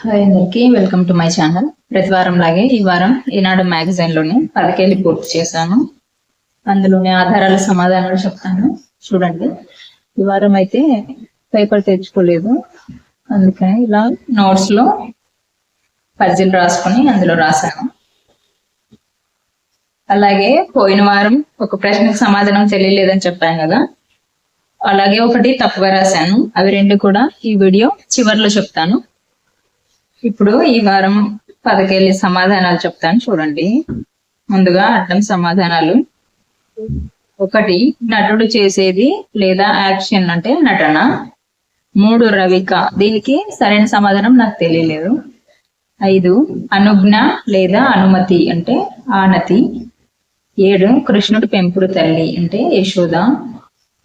Hi అందరికీ. Welcome to my channel ప్రతి వారం లాగే ఈ వారం ఈనాడు మ్యాగజైన్లోని పదకేళ్ళు పూర్తి చేశాను. అందులోని ఆధారాల సమాధానాలు చెప్తాను. చూడండి. ఈ వారం అయితే పేపర్ తెచ్చుకోలేదు. అందుకని ఇలా నోట్స్లో పజిల్ రాసుకొని అందులో రాశాను. అలాగే పోయిన వారం ఒక ప్రశ్నకు సమాధానం తెలియలేదని చెప్పాను కదా. అలాగే ఒకటి తప్పుగా రాశాను. అవి రెండు కూడా ఈ వీడియో చివరిలో చెప్తాను. ఇప్పుడు ఈ వారం పదకెళ్ళి సమాధానాలు చెప్తాను చూడండి. ముందుగా అడ్డం సమాధానాలు. ఒకటి నటుడు చేసేది లేదా యాక్షన్ అంటే నటన. మూడు రవిక. దీనికి సరైన సమాధానం నాకు తెలియలేదు. ఐదు అనుజ్ఞ లేదా అనుమతి అంటే ఆనతి. ఏడు కృష్ణుడు పెంపుడు తల్లి అంటే యశోద.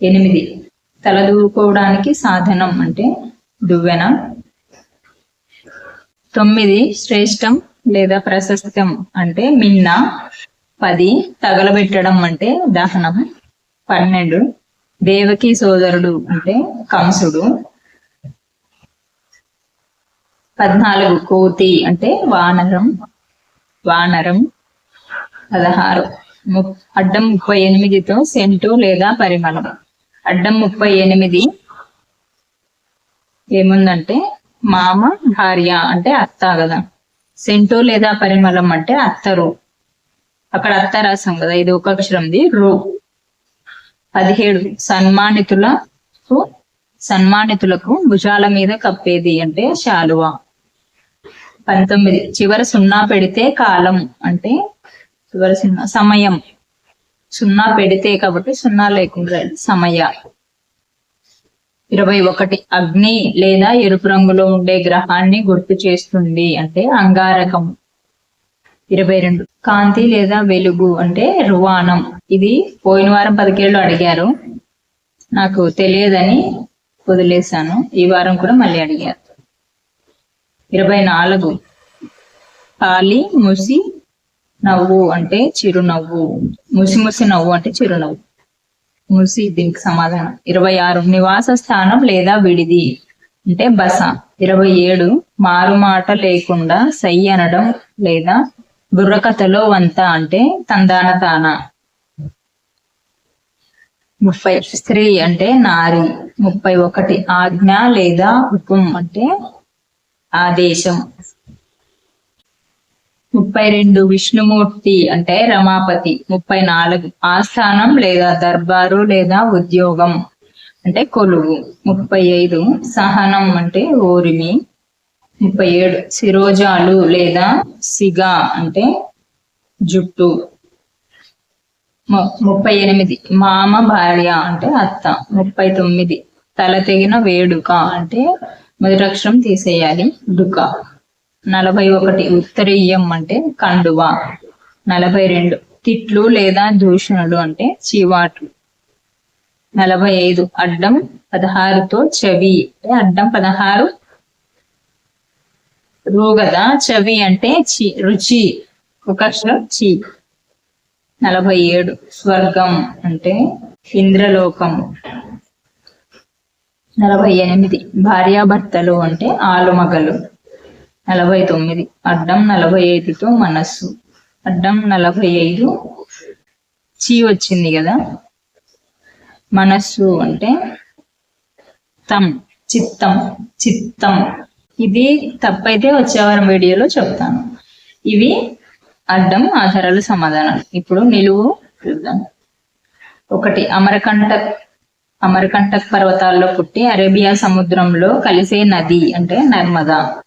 ఎనిమిది తలదూకోవడానికి సాధనం అంటే దువ్వెన. తొమ్మిది శ్రేష్టం లేదా ప్రశస్తం అంటే మిన్న పది తగలబెట్టడం అంటే దహనం పన్నెండు దేవకి సోదరుడు అంటే కంసుడు పద్నాలుగు కోతి అంటే వానరం వానరం పదహారు ము- అడ్డం ముప్పై ఎనిమిదితో సెంటు లేదా పరిమళం. అడ్డం ముప్పై ఎనిమిది ఏముందంటే మామ భార్య అంటే అత్త కదా. సెంటు లేదా పరిమళం అంటే అత్తరు. అక్కడ అత్త రాసాం కదా ఇది ఒక అక్షరంది రు. పదిహేడు సన్మానితులకు సన్మానితులకు భుజాల మీద కప్పేది అంటే శాలువా. పంతొమ్మిది చివర సున్నా పెడితే కాలం అంటే చివరి సున్నా సమయం. సున్నా పెడితే కాబట్టి సున్నా లేకుండా సమయ. ఇరవై ఒకటి అగ్ని లేదా ఎరుపు రంగులో ఉండే గ్రహాన్ని గుర్తు చేస్తుంది అంటే అంగారకం ఇరవై రెండు. కాంతి లేదా వెలుగు అంటే రువాణం. ఇది పోయిన వారం పదికేళ్ళు అడిగారు. నాకు తెలియదని వదిలేశాను. ఈ వారం కూడా మళ్ళీ అడిగారు. ఇరవై నాలుగు. పాలి ముసి నవ్వు అంటే చిరునవ్వు. ముసి ముసి నవ్వు అంటే చిరునవ్వు. ముసి దీనికి సమాధానం. ఇరవై ఆరు నివాస స్థానం లేదా విడిది. అంటే బస. ఇరవై ఏడు మారుమాట లేకుండా సై అనడం లేదా బుర్రకథలో వంత అంటే తందాన తాన. ముప్పై స్త్రీ అంటే నారి. ముప్పై ఒకటి ఆజ్ఞ లేదా హుకుం అంటే ఆదేశం. ముప్పై రెండు విష్ణుమూర్తి అంటే రమాపతి ముప్పై నాలుగు ఆస్థానం లేదా దర్బారు లేదా ఉద్యోగం అంటే కొలువు ముప్పై ఐదు సహనం అంటే ఓరిమి ముప్పై ఏడు శిరోజాలు లేదా సిగా అంటే జుట్టు ముప్పై ఎనిమిది మామ భార్య అంటే అత్త ముప్పై తొమ్మిది తల తెగిన వేడుక అంటే మొదటి అక్షరం తీసేయాలి డుక. నలభై ఒకటి ఉత్తరీయం అంటే కండువ. నలభై రెండు తిట్లు లేదా దూషణలు అంటే చీవాట్లు. నలభై ఐదు అడ్డం పదహారుతో చెవి అంటే అడ్డం పదహారు. రూ చెవి అంటే చి రుచి ఒక చి. నలభై ఏడు స్వర్గం అంటే ఇంద్రలోకం. నలభై ఎనిమిది భార్యాభర్తలు అంటే ఆలుమగలు. నలభై తొమ్మిది. అడ్డం నలభై ఐదుతో మనస్సు. అడ్డం నలభై ఐదు. చీ వచ్చింది కదా? మనస్సు అంటే తం చిత్తం చిత్తం. ఇది తప్పైతే వచ్చేవారం వీడియోలో చెప్తాను. ఇవి అడ్డం ఆధారాలు సమాధానాలు ఇప్పుడు నిలువు చూద్దాం. ఒకటి అమరకంటక్ అమరకంటక్ పర్వతాల్లో పుట్టి అరేబియా సముద్రంలో కలిసే నది అంటే నర్మదా.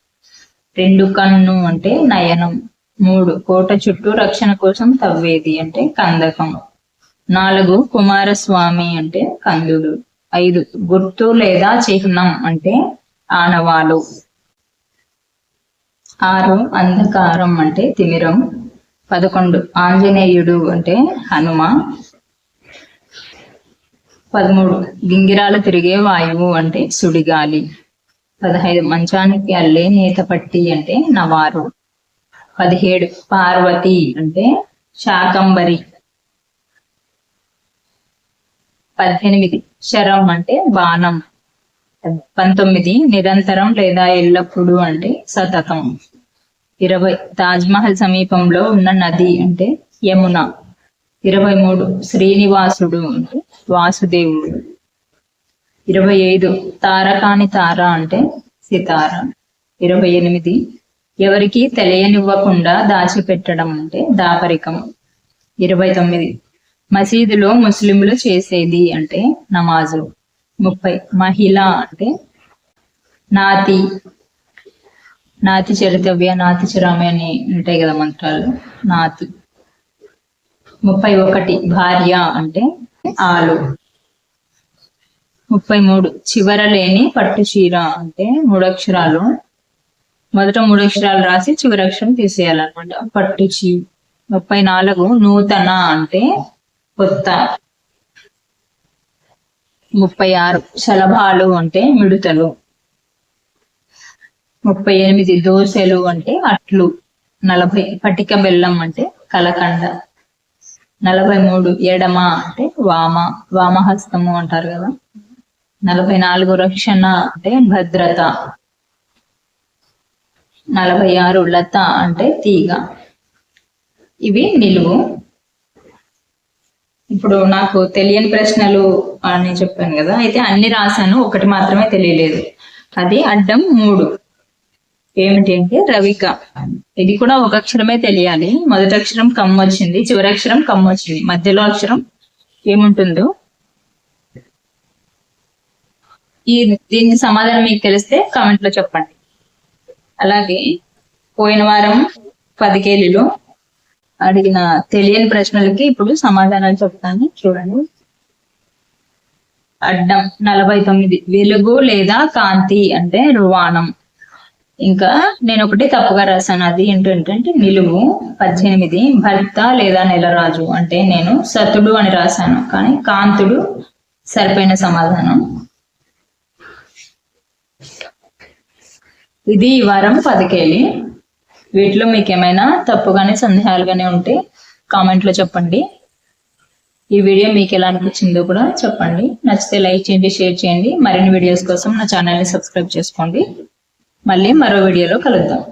రెండు కన్ను అంటే నయనం మూడు కోట చుట్టూ రక్షణ కోసం తవ్వేది అంటే కందకం నాలుగు కుమారస్వామి అంటే కందుడు ఐదు గుర్తు లేదా చిహ్నం అంటే ఆనవాలు ఆరు అంధకారం అంటే తిమిరం పదకొండు ఆంజనేయుడు అంటే హనుమ పదమూడు గింగిరాలు తిరిగే వాయువు అంటే సుడిగాలి. పదహైదు మంచానికి అల్లే నేత పట్టి అంటే నవారు. పదిహేడు పార్వతి అంటే శాకంబరి. పద్దెనిమిది శరం అంటే బాణం. పంతొమ్మిది నిరంతరం లేదా ఎల్లప్పుడూ అంటే సతతం. ఇరవై తాజ్ మహల్ సమీపంలో ఉన్న నది అంటే యమున. ఇరవై మూడు శ్రీనివాసుడు అంటే వాసుదేవుడు. ఇరవై ఐదు తారకాని తార అంటే సితార. ఇరవై ఎనిమిది ఎవరికి తెలియనివ్వకుండా దాచిపెట్టడం అంటే దాపరికం. ఇరవై తొమ్మిది మసీదులో ముస్లింలు చేసేది అంటే నమాజు. ముప్పై మహిళ అంటే నాతి. నాతి చరితవ్య నాతి చిరామి అని ఉంటాయి కదా మంత్రాలు. నాతి. ముప్పై ఒకటి భార్య అంటే ఆలు. ముప్పై మూడు చివర లేని పట్టు చీర అంటే మూడు అక్షరాలు మొదట మూడు అక్షరాలు రాసి చివరి అక్షరం తీసేయాలన్నమాట. పట్టు చీ ముప్పై నాలుగు నూతన అంటే కొత్త. ముప్పై ఆరు శలభాలు అంటే మిడుతలు. ముప్పై ఎనిమిది దోశలు అంటే అట్లు. నలభై పటిక బెల్లం అంటే కలకండ. నలభై మూడు ఎడమ అంటే వామ. వామహస్తము అంటారు కదా. నలభై నాలుగు రక్షణ అంటే భద్రత. నలభై ఆరు లత అంటే తీగ. ఇవి నిలువు. ఇప్పుడు నాకు తెలియని ప్రశ్నలు అని చెప్పాను కదా అయితే అన్ని రాశాను ఒకటి మాత్రమే తెలియలేదు. అది అడ్డం మూడు. ఏమిటి అంటే రవిక. ఇది కూడా ఒక అక్షరమే తెలియాలి. మొదటి అక్షరం కమ్ వచ్చింది చివరి అక్షరం కమ్ వచ్చింది. మధ్యలో అక్షరం ఏముంటుందో ఈ దీని సమాధానం మీకు తెలిస్తే కామెంట్లో చెప్పండి. అలాగే పోయిన వారం పదికేలిలో అడిగిన తెలియని ప్రశ్నలకి ఇప్పుడు సమాధానాలు చెప్తాను. చూడండి. అడ్డం నలభై తొమ్మిది. వెలుగు లేదా కాంతి అంటే రువాణం. ఇంకా నేను ఒకటి తప్పుగా రాశాను. అది ఏంటంటే నిలువు పద్దెనిమిది భర్త లేదా నెలరాజు అంటే నేను సతుడు అని రాశాను. కానీ కాంతుడు సరిపోయిన సమాధానం. ఇది ఈ వారం పదికేలి. వీటిలో మీకు ఏమైనా తప్పుగానే సందేహాలుగానే ఉంటే కామెంట్లో చెప్పండి. ఈ వీడియో మీకు ఎలా అనిపించిందో కూడా చెప్పండి. నచ్చితే లైక్ చేయండి షేర్ చేయండి. మరిన్ని వీడియోస్ కోసం నా ఛానల్ని సబ్స్క్రైబ్ చేసుకోండి. మళ్ళీ మరో వీడియోలో కలుద్దాం.